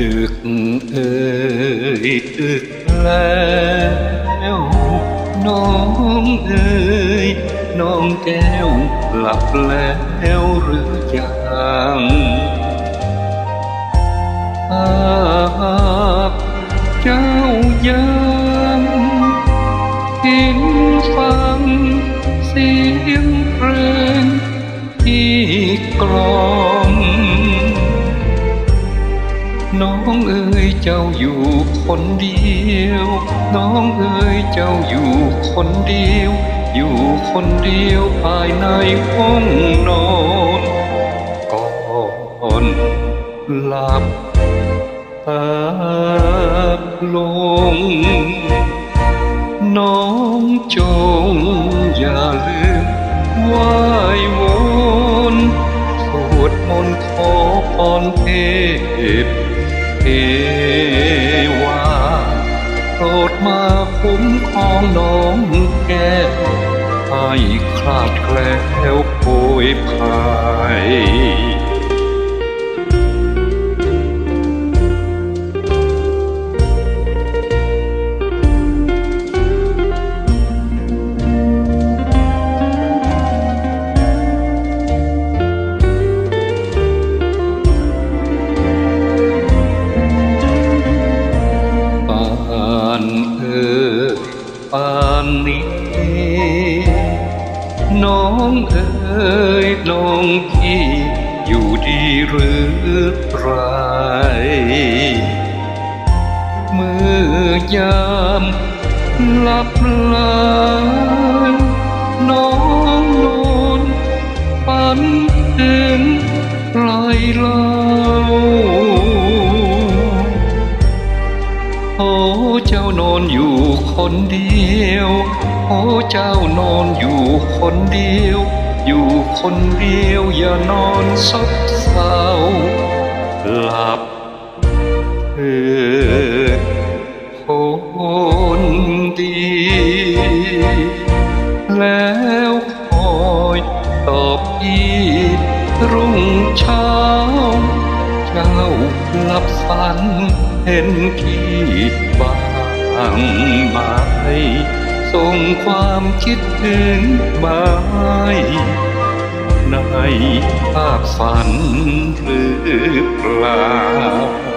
ดึกเอ่ยดึกแล้วน้องเอ่ยน้องแก้วหลับแล้วหรือยังหากเจ้ายังเห็นฟังเสียงเพลงที่กลอม น้องเอ๋ยเจ้าอยู่คนเดียว น้องเอ๋ยเจ้าอยู่คนเดียว อยู่คนเดียวภายในห้องนอนก่อนหลับตาลง น้องจงอย่าลืมไหว้วนสวดมนต์ขอ อนเทพเทวาโปรดมาคุ้มครองน้องแก้วให้คลาดแคล้วโผยภายานเอ่ยปานนี้น้องเอ๋ยน้องพี่อยู่ดีหรือไรเมื่อยามหลับไหลน้องนอนฝันถึงใครเล่าานอนอยู่คนเดียว โอ้เจ้านอนอยู่คนเดียว อยู่คนเดียวอย่านอนซบเศร้าหลับเถิดคนดี แล้วคอยตอบอีกรุ่งเช้า เจ้าหลับฝันเห็นขีดบา งบายส่งความคิดถึงบายในภาพฝันหรือเปล่า